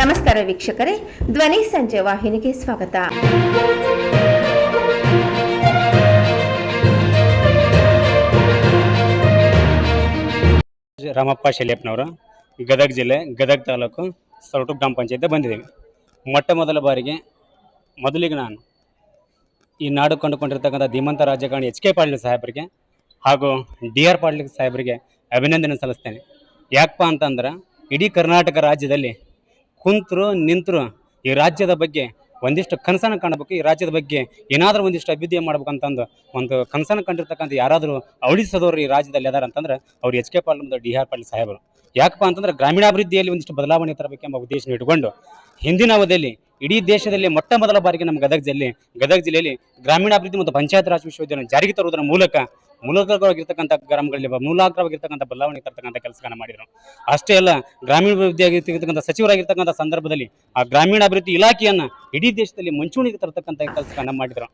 ನಮಸ್ಕಾರ ವೀಕ್ಷಕರೇ, ಧ್ವನಿ ಸಂಜೆ ವಾಹಿನಿಗೆ ಸ್ವಾಗತ. ರಾಮಪ್ಪ ಶೆಲಿಯಪ್ಪನವರು, ಗದಗ ಜಿಲ್ಲೆ, ಗದಗ ತಾಲೂಕು ಸೊರಟು ಗ್ರಾಮ ಪಂಚಾಯತ್ ಬಂದಿದ್ದೀವಿ. ಮೊಟ್ಟ ಮೊದಲ ಬಾರಿಗೆ ಮೊದಲಿಗೆ ನಾನು ಈ ನಾಡು ಕಂಡುಕೊಂಡಿರ್ತಕ್ಕಂಥ ಧೀಮಂತ ರಾಜಕಾರಣಿ ಎಚ್ ಕೆ ಪಾಟೀಲ್ ಸಾಹೇಬರಿಗೆ ಹಾಗೂ ಡಿ ಆರ್ ಪಾಟೀಲ್ ಸಾಹೇಬರಿಗೆ ಅಭಿನಂದನೆ ಸಲ್ಲಿಸ್ತೇನೆ. ಯಾಕಪ್ಪ ಅಂತಂದ್ರೆ, ಇಡೀ ಕರ್ನಾಟಕ ರಾಜ್ಯದಲ್ಲಿ ಕುಂತರು, ನಿಂತರು ಈ ರಾಜ್ಯದ ಬಗ್ಗೆ ಒಂದಿಷ್ಟು ಕನಸನ್ನು ಕಾಣಬೇಕು. ಈ ರಾಜ್ಯದ ಬಗ್ಗೆ ಏನಾದರೂ ಒಂದಿಷ್ಟು ಅಭಿವೃದ್ಧಿ ಮಾಡ್ಬೇಕಂತಂದು ಒಂದು ಕನಸನ್ನು ಕಂಡಿರ್ತಕ್ಕಂಥ ಯಾರಾದರೂ ಅವಳಿಸದವರು ಈ ರಾಜ್ಯದಲ್ಲಿ ಅದಾರ ಅಂತಂದ್ರೆ ಅವ್ರು ಎಚ್ ಕೆ ಪಾಲ್ ಡಿ ಆರ್ ಪಾಟೀಲ್ ಸಾಹೇಬರು. ಯಾಕಪ್ಪ ಅಂತಂದ್ರೆ ಗ್ರಾಮೀಣಾಭಿವೃದ್ಧಿಯಲ್ಲಿ ಒಂದಿಷ್ಟು ಬದಲಾವಣೆ ತರಬೇಕೆಂಬ ಉದ್ದೇಶ ಇಟ್ಟುಕೊಂಡು ಹಿಂದಿನ ಅವಧಿಯಲ್ಲಿ ಇಡೀ ದೇಶದಲ್ಲಿ ಮೊಟ್ಟ ಮೊದಲ ಬಾರಿಗೆ ನಮ್ಮ ಗದಗ ಜಿಲ್ಲೆ, ಗದಗ ಜಿಲ್ಲೆಯಲ್ಲಿ ಗ್ರಾಮೀಣಾಭಿವೃದ್ಧಿ ಮತ್ತು ಪಂಚಾಯತ್ ರಾಜ್ ವಿಶ್ವವಿದ್ಯಾಲಯ ಜಾರಿಗೆ ತರುವುದರ ಮೂಲಕ ಮೂಲಕವಾಗಿರ್ತಕ್ಕಂಥ ಗ್ರಾಮಗಳಲ್ಲಿ ಮೂಲಾಗ್ರವಾಗಿರ್ತಕ್ಕಂಥ ಬದಲಾವಣೆ ತರ್ತಕ್ಕಂಥ ಕೆಲಸಗಳನ್ನ ಮಾಡಿದರು. ಅಷ್ಟೇ ಅಲ್ಲ ಗ್ರಾಮೀಣಾಭಿವೃದ್ಧಿ ಆಗಿರ್ತಕ್ಕಂಥ ಸಚಿವರಾಗಿರ್ತಕ್ಕಂಥ ಸಂದರ್ಭದಲ್ಲಿ ಆ ಗ್ರಾಮೀಣಾಭಿವೃದ್ಧಿ ಇಲಾಖೆಯನ್ನು ಇಡೀ ದೇಶದಲ್ಲಿ ಮುಂಚೂಣಿಗೆ ತರ್ತಕ್ಕಂಥ ಕೆಲಸಗಳನ್ನ ಮಾಡಿದರು.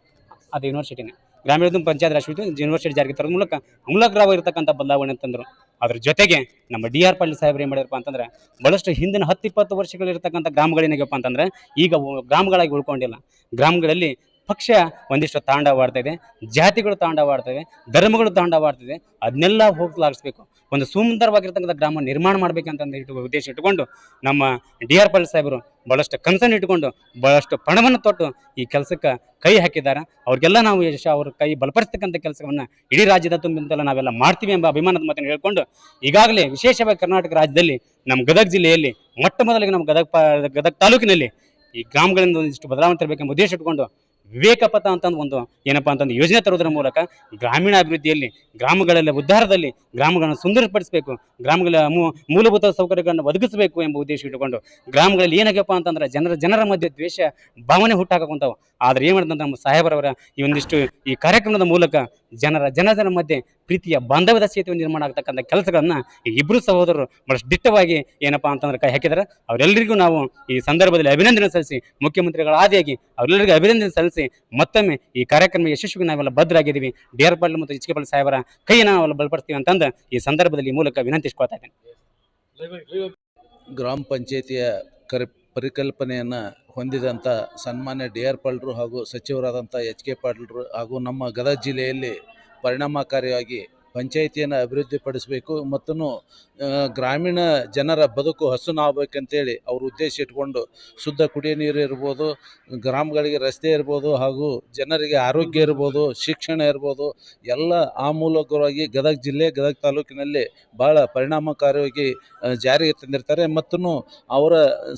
ಅದು ಯೂನಿವರ್ಸಿಟಿನೇ ಗ್ರಾಮೀಣ ಪಂಚಾಯತ್ ರಾಜ್ ಯೂನಿವರ್ಸಿಟಿ ಜಾರಿಗೆ ತರೋದ್ರ ಮೂಲಕ ಮೂಲಗ್ರವಾಗಿರ್ತಕ್ಕಂಥ ಬದಲಾವಣೆ ಅಂತಂದರು ಅದ್ರ ಜೊತೆಗೆ ನಮ್ಮ ಡಿ ಆರ್ ಪಾಟೀಲ್ ಸಾಹೇಬ್ರು ಏನು ಮಾಡಿರಪ್ಪ ಅಂತಂದ್ರೆ, ಬಹಳಷ್ಟು ಹಿಂದಿನ ಹತ್ತು ಇಪ್ಪತ್ತು ವರ್ಷಗಳಿರ್ತಕ್ಕಂಥ ಗ್ರಾಮಗಳೇನಾಗ್ಯಪ್ಪ ಅಂತಂದ್ರೆ, ಈಗ ಗ್ರಾಮಗಳಾಗಿ ಉಳ್ಕೊಂಡಿಲ್ಲ. ಗ್ರಾಮಗಳಲ್ಲಿ ಪಕ್ಷ ಒಂದಿಷ್ಟು ತಾಂಡವಾಡ್ತಾ ಇದೆ, ಜಾತಿಗಳು ತಾಂಡವಾಡ್ತವೆ ಧರ್ಮಗಳು ತಾಂಡವಾಡ್ತಿದೆ ಅದನ್ನೆಲ್ಲ ಹೋಗ್ಲಾಡಿಸ್ಬೇಕು ಒಂದು ಸುಂದರವಾಗಿರ್ತಕ್ಕಂಥ ಗ್ರಾಮ ನಿರ್ಮಾಣ ಮಾಡಬೇಕಂತಂದು ಇಟ್ಟು ಉದ್ದೇಶ ಇಟ್ಟುಕೊಂಡು ನಮ್ಮ ಡಿ ಆರ್ ಪಾಲ್ ಸಾಹೇಬರು ಭಾಳಷ್ಟು ಕನಸನ್ನು ಇಟ್ಟುಕೊಂಡು ಭಾಳಷ್ಟು ಪಣವನ್ನು ತೊಟ್ಟು ಈ ಕೆಲಸಕ್ಕೆ ಕೈ ಹಾಕಿದ್ದಾರೆ. ಅವ್ರಿಗೆಲ್ಲ ನಾವು ಯಶ, ಅವ್ರ ಕೈ ಬಲಪಡಿಸ್ತಕ್ಕಂಥ ಕೆಲಸವನ್ನು ಇಡೀ ರಾಜ್ಯದ ತುಂಬಿಂದೆಲ್ಲ ನಾವೆಲ್ಲ ಮಾಡ್ತೀವಿ ಎಂಬ ಅಭಿಮಾನದ ಮಾತನ್ನು ಹೇಳ್ಕೊಂಡು ಈಗಾಗಲೇ ವಿಶೇಷವಾಗಿ ಕರ್ನಾಟಕ ರಾಜ್ಯದಲ್ಲಿ ನಮ್ಮ ಗದಗ ಜಿಲ್ಲೆಯಲ್ಲಿ, ಮೊಟ್ಟ ಮೊದಲಿಗೆ ನಮ್ಮ ಗದಗ ಗದಗ ತಾಲೂಕಿನಲ್ಲಿ ಈ ಗ್ರಾಮಗಳಿಂದ ಒಂದಿಷ್ಟು ಬದಲಾವಣೆ ತರಬೇಕೆಂಬ ಉದ್ದೇಶ ಇಟ್ಕೊಂಡು ವಿವೇಕ ಪಥ ಅಂತಂದು ಒಂದು ಏನಪ್ಪಾ ಅಂತಂದು ಯೋಜನೆ ತರೋದ್ರ ಮೂಲಕ ಗ್ರಾಮೀಣ ಅಭಿವೃದ್ಧಿಯಲ್ಲಿ ಗ್ರಾಮಗಳಲ್ಲಿ ಉದ್ಧಾರದಲ್ಲಿ ಗ್ರಾಮಗಳನ್ನು ಸುಂದರಪಡಿಸಬೇಕು, ಗ್ರಾಮಗಳ ಮೂಲಭೂತ ಸೌಕರ್ಯಗಳನ್ನು ಒದಗಿಸಬೇಕು ಎಂಬ ಉದ್ದೇಶ ಇಟ್ಟುಕೊಂಡು ಗ್ರಾಮಗಳಲ್ಲಿ ಏನಾಗಪ್ಪ ಅಂತಂದ್ರೆ ಜನರ ಜನರ ಮಧ್ಯೆ ದ್ವೇಷ, ಭಾವನೆ ಹುಟ್ಟಾಕುವಂಥವು ಆದರೆ ಏನು ಮಾಡಿದಂತ ನಮ್ಮ ಸಾಹೇಬರವರ ಈ ಒಂದಿಷ್ಟು ಈ ಕಾರ್ಯಕ್ರಮದ ಮೂಲಕ ಜನರ ಜನರ ಮಧ್ಯೆ ಪ್ರೀತಿಯ ಬಾಂಧವ್ಯದ ಸೇತುವೆ ನಿರ್ಮಾಣ ಆಗ್ತಕ್ಕಂಥ ಕೆಲಸಗಳನ್ನ ಈ ಇಬ್ಬರು ಸಹೋದರರು ಬಹಳಷ್ಟು ದಿಟ್ಟವಾಗಿ ಏನಪ್ಪಾ ಅಂತಂದ್ರೆ ಕೈ ಹಾಕಿದ್ದಾರೆ. ಅವರೆಲ್ಲರಿಗೂ ನಾವು ಈ ಸಂದರ್ಭದಲ್ಲಿ ಅಭಿನಂದನೆ ಸಲ್ಲಿಸಿ, ಮುಖ್ಯಮಂತ್ರಿಗಳ ಆದಿಯಾಗಿ ಅವರೆಲ್ಲರಿಗೂ ಅಭಿನಂದನೆ ಸಲ್ಲಿಸಿ ಮತ್ತೊಮ್ಮೆ ಈ ಕಾರ್ಯಕ್ರಮ ಯಶಸ್ವಿಗೆ ನಾವೆಲ್ಲ ಬದ್ಧರಾಗಿದ್ದೀವಿ. ಡಿ ಆರ್ ಪಾಟೀಲ್ ಮತ್ತು ಎಚ್ ಕೆ ಪಾಟೀಲ್ ಸಾಹೇಬರ ಕೈಯನ್ನು ನಾವೆಲ್ಲ ಬಲಪಡಿಸ್ತೀವಿ ಅಂತಂದು ಈ ಸಂದರ್ಭದಲ್ಲಿ ಮೂಲಕ ವಿನಂತಿಸ್ಕೊಳ್ತಾ ಇದ್ದೇನೆ. ಗ್ರಾಮ ಪಂಚಾಯತಿಯ ಕರಿ ಪರಿಕಲ್ಪನೆಯನ್ನು ಹೊಂದಿದಂಥ ಸನ್ಮಾನ್ಯ ಡಿ ಆರ್ ಪಾಲ್ರು ಹಾಗೂ ಸಚಿವರಾದಂಥ ಎಚ್ ಕೆ ಪಾಟೀಲ್ರು ಹಾಗೂ ನಮ್ಮ ಗದಗ ಜಿಲ್ಲೆಯಲ್ಲಿ ಪರಿಣಾಮಕಾರಿಯಾಗಿ ಪಂಚಾಯಿತಿಯನ್ನು ಅಭಿವೃದ್ಧಿಪಡಿಸಬೇಕು ಮತ್ತು ಗ್ರಾಮೀಣ ಜನರ ಬದುಕು ಹಸುನಾಗಬೇಕಂತೇಳಿ ಅವ್ರ ಉದ್ದೇಶ ಇಟ್ಕೊಂಡು ಶುದ್ಧ ಕುಡಿಯೋ ನೀರು ಇರ್ಬೋದು, ಗ್ರಾಮಗಳಿಗೆ ರಸ್ತೆ ಇರ್ಬೋದು ಹಾಗೂ ಜನರಿಗೆ ಆರೋಗ್ಯ ಇರ್ಬೋದು, ಶಿಕ್ಷಣ ಇರ್ಬೋದು, ಎಲ್ಲ ಆ ಮೂಲಕವಾಗಿ ಗದಗ ಜಿಲ್ಲೆ, ಗದಗ ತಾಲೂಕಿನಲ್ಲಿ ಭಾಳ ಪರಿಣಾಮಕಾರಿಯಾಗಿ ಜಾರಿಗೆ ತಂದಿರ್ತಾರೆ. ಮತ್ತು ಅವರ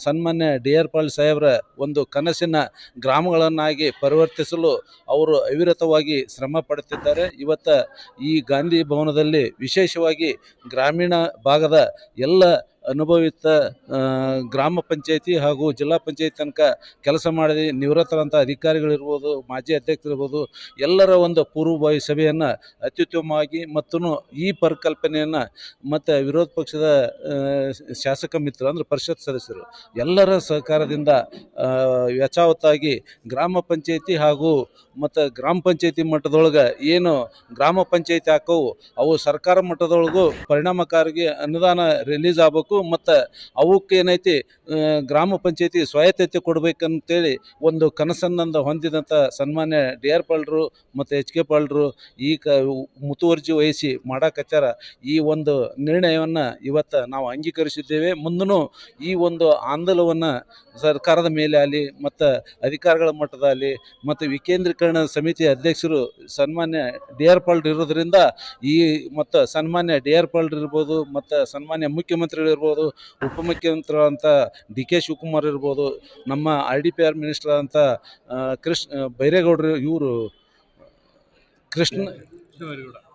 ಸನ್ಮಾನ್ಯ ಡಿ ಆರ್ ಪಾಲ್ ಸಾಹೇಬ್ರ ಒಂದು ಕನಸಿನ ಗ್ರಾಮಗಳನ್ನಾಗಿ ಪರಿವರ್ತಿಸಲು ಅವರು ಅವಿರತವಾಗಿ ಶ್ರಮ ಪಡುತ್ತಿದ್ದಾರೆ. ಇವತ್ತು ಈ ಗಾಂಧಿ ಭವನದಲ್ಲಿ ವಿಶೇಷವಾಗಿ ಗ್ರಾಮೀಣ ಭಾಗದ ಎಲ್ಲ ಅನುಭವಿತ ಗ್ರಾಮ ಪಂಚಾಯತಿ ಹಾಗೂ ಜಿಲ್ಲಾ ಪಂಚಾಯತ್ ತನಕ ಕೆಲಸ ಮಾಡಿ ನಿವೃತ್ತರಂಥ ಅಧಿಕಾರಿಗಳಿರ್ಬೋದು, ಮಾಜಿ ಅಧ್ಯಕ್ಷರಿರ್ಬೋದು, ಎಲ್ಲರ ಒಂದು ಪೂರ್ವಭಾವಿ ಸಭೆಯನ್ನು ಅತ್ಯುತ್ತಮವಾಗಿ ಮತ್ತು ಈ ಪರಿಕಲ್ಪನೆಯನ್ನು ಮತ್ತು ವಿರೋಧ ಪಕ್ಷದ ಶಾಸಕ ಮಿತ್ರ ಅಂದರೆ ಪರಿಷತ್ ಸದಸ್ಯರು ಎಲ್ಲರ ಸಹಕಾರದಿಂದ ಯಚಾವತ್ತಾಗಿ ಗ್ರಾಮ ಪಂಚಾಯತಿ ಹಾಗೂ ಮತ್ತು ಗ್ರಾಮ ಪಂಚಾಯತಿ ಮಟ್ಟದೊಳಗೆ ಏನು ಗ್ರಾಮ ಪಂಚಾಯತಿ ಹಾಕವು, ಅವು ಸರ್ಕಾರ ಮಟ್ಟದೊಳಗೂ ಪರಿಣಾಮಕಾರಿಗೆ ಅನುದಾನ ರಿಲೀಸ್ ಆಗಬೇಕು ಮತ್ತು ಅವಕ್ಕೆ ಏನೈತಿ ಗ್ರಾಮ ಪಂಚಾಯತಿ ಸ್ವಾಯತ್ತತೆ ಕೊಡಬೇಕಂತೇಳಿ ಒಂದು ಕನಸನ್ನಂದು ಹೊಂದಿದಂಥ ಸನ್ಮಾನ್ಯ ಡಿ ಆರ್ ಪಾಲ್ರು ಮತ್ತು ಎಚ್ ಕೆ ಪಾಲ್ರು ಈ ಕ, ಮುತುವರ್ಜಿ ವಹಿಸಿ ಮಾಡಕತ್ಯಾರ ಈ ಒಂದು ನಿರ್ಣಯವನ್ನು ಇವತ್ತು ನಾವು ಅಂಗೀಕರಿಸಿದ್ದೇವೆ. ಮುಂದೂ ಈ ಒಂದು ಆಂದೋಲನವನ್ನು ಸರ್ಕಾರದ ಮೇಲೆ ಆಗಲಿ, ಮತ್ತು ಅಧಿಕಾರಿಗಳ ಮಟ್ಟದಲ್ಲಿ ಮತ್ತು ವಿಕೇಂದ್ರೀಕರಣ ಸಮಿತಿ ಅಧ್ಯಕ್ಷರು ಸನ್ಮಾನ್ಯ ಡಿ ಆರ್ ಪಾಲ್ಡ್ ಇರೋದ್ರಿಂದ ಈ ಮತ್ತು ಸನ್ಮಾನ್ಯ ಡಿ ಆರ್ ಪಾಲ್ಡ್ ಇರ್ಬೋದು, ಮತ್ತು ಸನ್ಮಾನ್ಯ ಮುಖ್ಯಮಂತ್ರಿಗಳು ಇರ್ಬೋದು, ಉಪಮುಖ್ಯಮಂತ್ರಿ ಅಂತ ಡಿ ಕೆ ಶಿವಕುಮಾರ್ ಇರ್ಬೋದು, ನಮ್ಮ R D P R minister ಅಂತ ಕೃಷ್ಣ, ಬೈರೇಗೌಡರು ಇವರು, ಕೃಷ್ಣ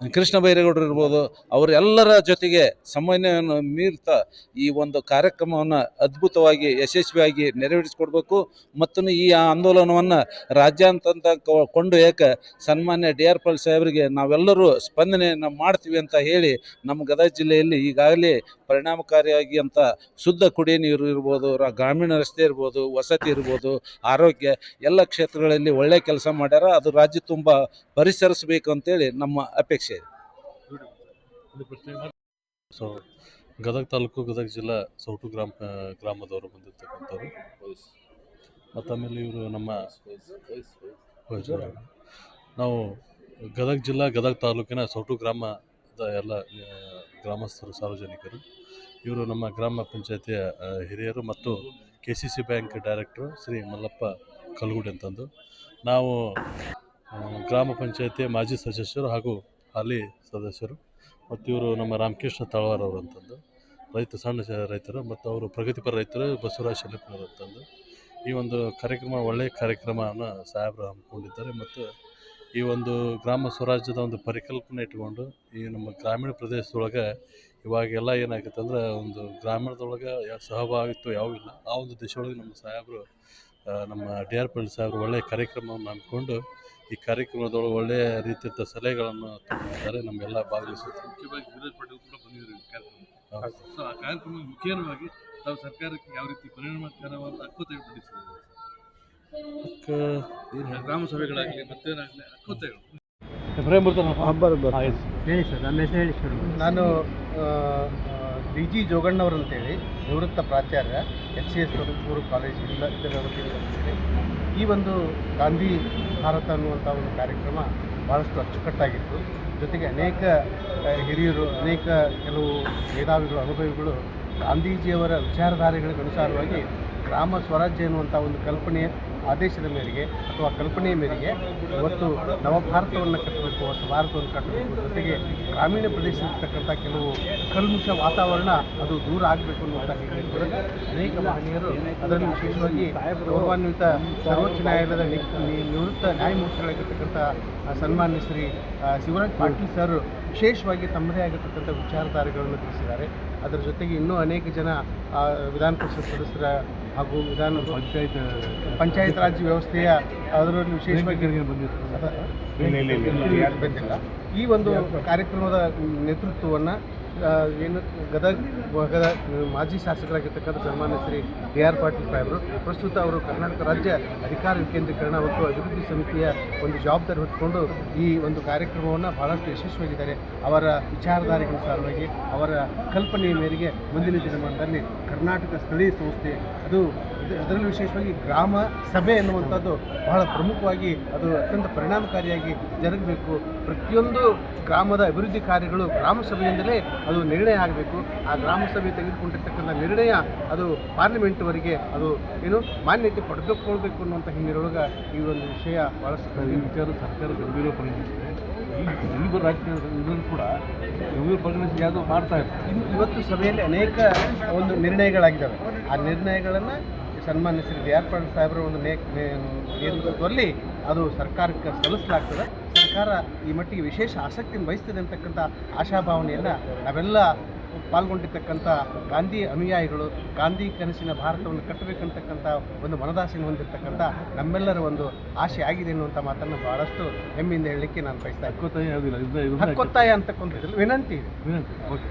ಕೃಷ್ಣ ಬೈರೇಗೌಡರು ಇರ್ಬೋದು ಅವರೆಲ್ಲರ ಜೊತೆಗೆ ಸಮನ್ವಯವನ್ನು ಮೀರ್ತಾ ಈ ಒಂದು ಕಾರ್ಯಕ್ರಮವನ್ನು ಅದ್ಭುತವಾಗಿ, ಯಶಸ್ವಿಯಾಗಿ ನೆರವೇರಿಸಿಕೊಡ್ಬೇಕು. ಮತ್ತು ಈ ಆಂದೋಲನವನ್ನು ರಾಜ್ಯಾಂತ ಕೊಂಡೊಯ್ಯಕ್ಕೆ ಸನ್ಮಾನ್ಯ ಡಿ ಆರ್ ಪಾಲ್ ಸಾಹೇಬರಿಗೆ ನಾವೆಲ್ಲರೂ ಸ್ಪಂದನೆಯನ್ನು ಮಾಡ್ತೀವಿ ಅಂತ ಹೇಳಿ ನಮ್ಮ ಗದಗ ಜಿಲ್ಲೆಯಲ್ಲಿ ಈಗಾಗಲೇ ಪರಿಣಾಮಕಾರಿಯಾಗಿ ಅಂತ ಶುದ್ಧ ಕುಡಿಯ ನೀರು ಇರ್ಬೋದು ಗ್ರಾಮೀಣ ರಸ್ತೆ ಇರ್ಬೋದು, ವಸತಿ ಇರ್ಬೋದು, ಆರೋಗ್ಯ ಎಲ್ಲ ಕ್ಷೇತ್ರಗಳಲ್ಲಿ ಒಳ್ಳೆಯ ಕೆಲಸ ಮಾಡ್ಯಾರ. ಅದು ರಾಜ್ಯ ತುಂಬ ಪರಿಸರಿಸಬೇಕು ಅಂತೇಳಿ ನಮ್ಮ ಅಪೇಕ್ಷೆ. ಸೊ, ಗದಗ ತಾಲೂಕು, ಗದಗ ಜಿಲ್ಲಾ ಸೌಟು ಗ್ರಾಮ ಗ್ರಾಮದವರು ಬಂದಿರ್ತಕ್ಕಂಥವ್ರು. ಮತ್ತು ಆಮೇಲೆ ಇವರು ನಮ್ಮ ನಾವು ಗದಗ ಜಿಲ್ಲಾ, ಗದಗ ತಾಲೂಕಿನ ಸೌಟು ಗ್ರಾಮದ ಎಲ್ಲ ಗ್ರಾಮಸ್ಥರು, ಸಾರ್ವಜನಿಕರು. ಇವರು ನಮ್ಮ ಗ್ರಾಮ ಪಂಚಾಯತಿಯ ಹಿರಿಯರು ಮತ್ತು K C C bank director Shri Mallappa Kalgudi ಅಂತಂದು. ನಾವು ಗ್ರಾಮ ಪಂಚಾಯತಿಯ ಮಾಜಿ ಸದಸ್ಯರು ಹಾಗೂ ಹಾಲಿ ಸದಸ್ಯರು. ಮತ್ತು ಇವರು ನಮ್ಮ ರಾಮಕೃಷ್ಣ ತಳವಾರ್ ಅವರು ಅಂತಂದು. ರೈತ, ಸಣ್ಣ ರೈತರು ಮತ್ತು ಅವರು ಪ್ರಗತಿಪರ ರೈತರು ಬಸವರಾಜ್ ಶೆಲ್ಲಪ್ಪನವರು ಅಂತಂದು. ಈ ಒಂದು ಕಾರ್ಯಕ್ರಮ ಒಳ್ಳೆಯ ಕಾರ್ಯಕ್ರಮವನ್ನು ಸಾಹೇಬರು ಹಮ್ಮಿಕೊಂಡಿದ್ದಾರೆ. ಮತ್ತು ಈ ಒಂದು ಗ್ರಾಮ ಸ್ವರಾಜ್ಯದ ಒಂದು ಪರಿಕಲ್ಪನೆ ಇಟ್ಕೊಂಡು ಈ ನಮ್ಮ ಗ್ರಾಮೀಣ ಪ್ರದೇಶದೊಳಗೆ ಇವಾಗೆಲ್ಲ ಏನಾಗುತ್ತೆ ಅಂದ್ರೆ ಒಂದು ಗ್ರಾಮೀಣದೊಳಗೆ ಯಾವ ಸಹಭಾಗಿತ್ವ ಯಾವ ಇಲ್ಲ. ಆ ಒಂದು ದಿಶೆಯೊಳಗೆ ನಮ್ಮ ಸಾಹೇಬರು ನಮ್ಮ ಡಿ ಆರ್ ಪಿ ಸಾಹೇಬರು ಒಳ್ಳೆಯ ಕಾರ್ಯಕ್ರಮವನ್ನು ಹಮ್ಮಿಕೊಂಡು ಈ ಕಾರ್ಯಕ್ರಮದೊಳಗೆ ಒಳ್ಳೆಯ ರೀತಿಯ ಸಲಹೆಗಳನ್ನು ತಗೊಂಡಿದ್ದಾರೆ ನಮಗೆಲ್ಲ ಭಾಗವಹಿಸುತ್ತೆ. ಮುಖ್ಯವಾಗಿ ಧೀರಜ್ ಪಟೇಲ್ ಕೂಡ ಬಂದಿದ್ದಾರೆ ಈ ಕಾರ್ಯಕ್ರಮ. ಸೊ ಆ ಕಾರ್ಯಕ್ರಮ ಮುಖ್ಯವಾಗಿ ತಾವು ಸರ್ಕಾರಕ್ಕೆ ಯಾವ ರೀತಿ ಪರಿಣಾಮಕಾರವಾದ ಹಕ್ಕು ತೆಗೆದುಕೊಂಡಿದ್ದಾರೆ ಗ್ರಾಮ ಸಭೆಗಳಾಗಲಿ ಮತ್ತೇನಾಗಲಿ ಹಕ್ಕು ತೆಗೆದು ಹೇಳಿ ಸರ್ ನನ್ನ ಹೆಸರು ಹೇಳಿ ಸರ್. ನಾನು ಡಿ ಜಿ ಜೋಗಣ್ಣವ್ರು ಅಂತೇಳಿ ನಿವೃತ್ತ ಪ್ರಾಚಾರ್ಯ ಎಚ್ ಸಿ ಎಸ್ ತೊಡಗೂರು ಕಾಲೇಜ್ ಇಲ್ಲ ಇದರ ವತಿಯಿಂದ. ಈ ಒಂದು ಗಾಂಧಿ ಭಾರತ ಅನ್ನುವಂಥ ಒಂದು ಕಾರ್ಯಕ್ರಮ ಭಾಳಷ್ಟು ಅಚ್ಚುಕಟ್ಟಾಗಿತ್ತು. ಜೊತೆಗೆ ಅನೇಕ ಹಿರಿಯರು, ಅನೇಕ ಕೆಲವು ಮೇಧಾವಿಗಳು, ಅನುಭವಿಗಳು ಗಾಂಧೀಜಿಯವರ ವಿಚಾರಧಾರೆಗಳಿಗೆ ಅನುಸಾರವಾಗಿ ಗ್ರಾಮ ಸ್ವರಾಜ್ಯ ಎನ್ನುವಂಥ ಒಂದು ಕಲ್ಪನೆಯ ಆದೇಶದ ಮೇರೆಗೆ ಅಥವಾ ಕಲ್ಪನೆಯ ಮೇರೆಗೆ ಇವತ್ತು ನವಭಾರತವನ್ನು ಕಟ್ಟಬೇಕು, ಹೊಸ ಭಾರತವನ್ನು ಕಟ್ಟಬೇಕು. ಜೊತೆಗೆ ಗ್ರಾಮೀಣ ಪ್ರದೇಶದಲ್ಲಿರ್ತಕ್ಕಂಥ ಕೆಲವು ಕಲ್ಮುಷ ವಾತಾವರಣ ಅದು ದೂರ ಆಗಬೇಕು ಅನ್ನುವಂಥ ಅನೇಕ ಮಹನೀಯರು ಅದರಲ್ಲಿ ವಿಶೇಷವಾಗಿ ಗೌರವಾನ್ವಿತ ಸರ್ವೋಚ್ಚ ನ್ಯಾಯಾಲಯದ ನಿವೃತ್ತ ನ್ಯಾಯಮೂರ್ತಿಗಳಾಗಿರ್ತಕ್ಕಂಥ ಸನ್ಮಾನ್ಯ ಶ್ರೀ ಶಿವರಾಜ್ ಪಾಟೀಲ್ ಸರ್ ವಿಶೇಷವಾಗಿ ತಮ್ಮದೇ ಆಗಿರ್ತಕ್ಕಂಥ ವಿಚಾರಧಾರೆಗಳನ್ನು ತಿಳಿಸಿದ್ದಾರೆ. ಅದರ ಜೊತೆಗೆ ಇನ್ನೂ ಅನೇಕ ಜನ ವಿಧಾನ ಪರಿಷತ್ ಸದಸ್ಯರ ಹಾಗೂ ವಿಧಾನ ಪಂಚಾಯತ್ ಪಂಚಾಯತ್ ರಾಜ್ ವ್ಯವಸ್ಥೆಯ ಅದರಲ್ಲಿ ವಿಶೇಷವಾಗಿ ಬಂದಿಲ್ಲ ಈ ಒಂದು ಕಾರ್ಯಕ್ರಮದ ನೇತೃತ್ವವನ್ನು ಏನು ಗದಗ ಗದಗ ಮಾಜಿ ಶಾಸಕರಾಗಿರ್ತಕ್ಕಂಥ ಸನ್ಮಾನ್ಯ ಶ್ರೀ ಡಿ ಆರ್ ಪಾಟೀಲ್ ಸಾಹೇಬರು, ಪ್ರಸ್ತುತ ಅವರು ಕರ್ನಾಟಕ ರಾಜ್ಯ ಅಧಿಕಾರ ವಿಕೇಂದ್ರೀಕರಣ ಮತ್ತು ಅಭಿವೃದ್ಧಿ ಸಮಿತಿಯ ಒಂದು ಜವಾಬ್ದಾರಿ ಹೊತ್ಕೊಂಡು ಈ ಒಂದು ಕಾರ್ಯಕ್ರಮವನ್ನು ಬಹಳಷ್ಟು ಯಶಸ್ವಿಯಾಗಿದ್ದಾರೆ. ಅವರ ವಿಚಾರಧಾರೆಗನುಸಾರವಾಗಿ ಅವರ ಕಲ್ಪನೆಯ ಮೇರೆಗೆ ಮುಂದಿನ ದಿನಮಾನದಲ್ಲಿ ಕರ್ನಾಟಕ ಸ್ಥಳೀಯ ಸಂಸ್ಥೆ, ಅದು ಅದರಲ್ಲೂ ವಿಶೇಷವಾಗಿ ಗ್ರಾಮ ಸಭೆ ಎನ್ನುವಂಥದ್ದು ಬಹಳ ಪ್ರಮುಖವಾಗಿ ಅದು ಅತ್ಯಂತ ಪರಿಣಾಮಕಾರಿಯಾಗಿ ಜರುಗಬೇಕು. ಪ್ರತಿಯೊಂದು ಗ್ರಾಮದ ಅಭಿವೃದ್ಧಿ ಕಾರ್ಯಗಳು ಗ್ರಾಮ ಸಭೆಯಿಂದಲೇ ಅದು ನಿರ್ಣಯ ಆಗಬೇಕು. ಆ ಗ್ರಾಮ ಸಭೆ ತೆಗೆದುಕೊಂಡಿರ್ತಕ್ಕಂಥ ನಿರ್ಣಯ ಅದು ಪಾರ್ಲಿಮೆಂಟ್ವರೆಗೆ ಅದು ಏನು ಮಾನ್ಯತೆ ಪಡೆದುಕೊಳ್ಬೇಕು ಅನ್ನುವಂಥ ಹಿನ್ನೆಲೆಯೊಳಗೆ ಈ ಒಂದು ವಿಷಯ ಭಾಳಷ್ಟು ಈ ವಿಚಾರ ಸರ್ಕಾರ ಗಂಭೀರ ಪರಿಗಣಿಸಿದೆ ಈ ರಾಜಕೀಯ ಕೂಡ ಗಂಭೀರ ಪರಿಗಣಿಸಿ ಯಾವುದು ಮಾಡ್ತಾ ಇರ್ತಾರೆ ಇವತ್ತು ಸಭೆಯಲ್ಲಿ ಅನೇಕ ಒಂದು ನಿರ್ಣಯಗಳಾಗಿದ್ದಾವೆ. ಆ ನಿರ್ಣಯಗಳನ್ನು ಸನ್ಮಾನ್ಯ ಶ್ರೀ ಡಿ ಆರ್ ಪಾಟೀಲ್ ಸಾಹೇಬರ ಒಂದು ನೇತೃತ್ವದಲ್ಲಿ ಅದು ಸರ್ಕಾರಕ್ಕೆ ಸಲ್ಲಿಸಲಾಗ್ತದೆ. ಸರ್ಕಾರ ಈ ಮಟ್ಟಿಗೆ ವಿಶೇಷ ಆಸಕ್ತಿಯನ್ನು ವಹಿಸ್ತದೆ ಅಂತಕ್ಕಂಥ ಆಶಾಭಾವನೆಯನ್ನು ನಾವೆಲ್ಲ ಪಾಲ್ಗೊಂಡಿರ್ತಕ್ಕಂಥ ಗಾಂಧಿ ಅನುಯಾಯಿಗಳು ಗಾಂಧಿ ಕನಸಿನ ಭಾರತವನ್ನು ಕಟ್ಟಬೇಕಂತಕ್ಕಂಥ ಒಂದು ಮನದಾಸೆಯನ್ನು ಹೊಂದಿರತಕ್ಕಂಥ ನಮ್ಮೆಲ್ಲರ ಒಂದು ಆಶೆ ಆಗಿದೆ ಅನ್ನುವಂಥ ಮಾತನ್ನು ಬಹಳಷ್ಟು ಹೆಮ್ಮೆಯಿಂದ ಹೇಳಲಿಕ್ಕೆ ನಾನು ಬಯಸ್ತಾ ಅಂತಕ್ಕಂಥದ್ದು ಹಕ್ಕೊತ್ತಾಯ ಅಂತಕ್ಕಂಥದ್ರಲ್ಲಿ ವಿನಂತಿ ಇದೆ. ವಿನಂತಿ ಓಕೆ